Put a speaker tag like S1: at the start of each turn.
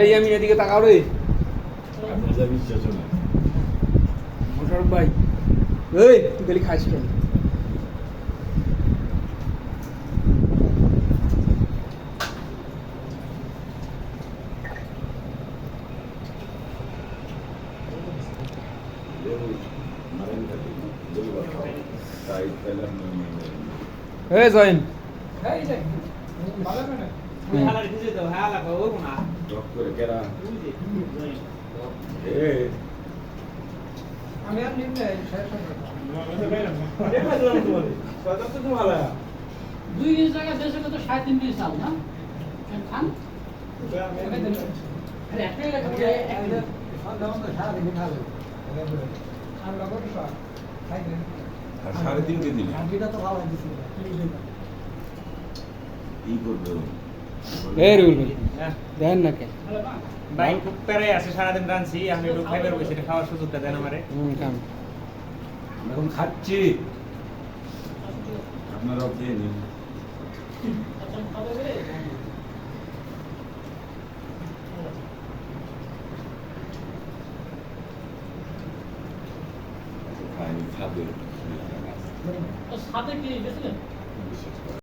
S1: এই আমি এদিকে তাকাও রে। মোশারফ ভাই। এই তুই খালি খাইস কেন?
S2: মারেন কাটি বলব তাই
S3: আমি আর নিম্নে
S4: দুই জায়গা দেশে কত সাড়ে তিন চাল না খান
S3: দেন
S2: সাড়ে তিন কেজি
S1: এই রুল ভাই দেন না কে?
S5: ভাই খুব প্যারাই আছে সারাদিন রাঁধছি আমি একটু খাইবার বসে খাওয়ার সুযোগটা দেন আমারে।
S1: হুম কাম
S2: এখন খাচ্ছি। আপনারাও খেয়ে নিন। খাইনি খাবে।
S4: সাথে কি গেছিলেন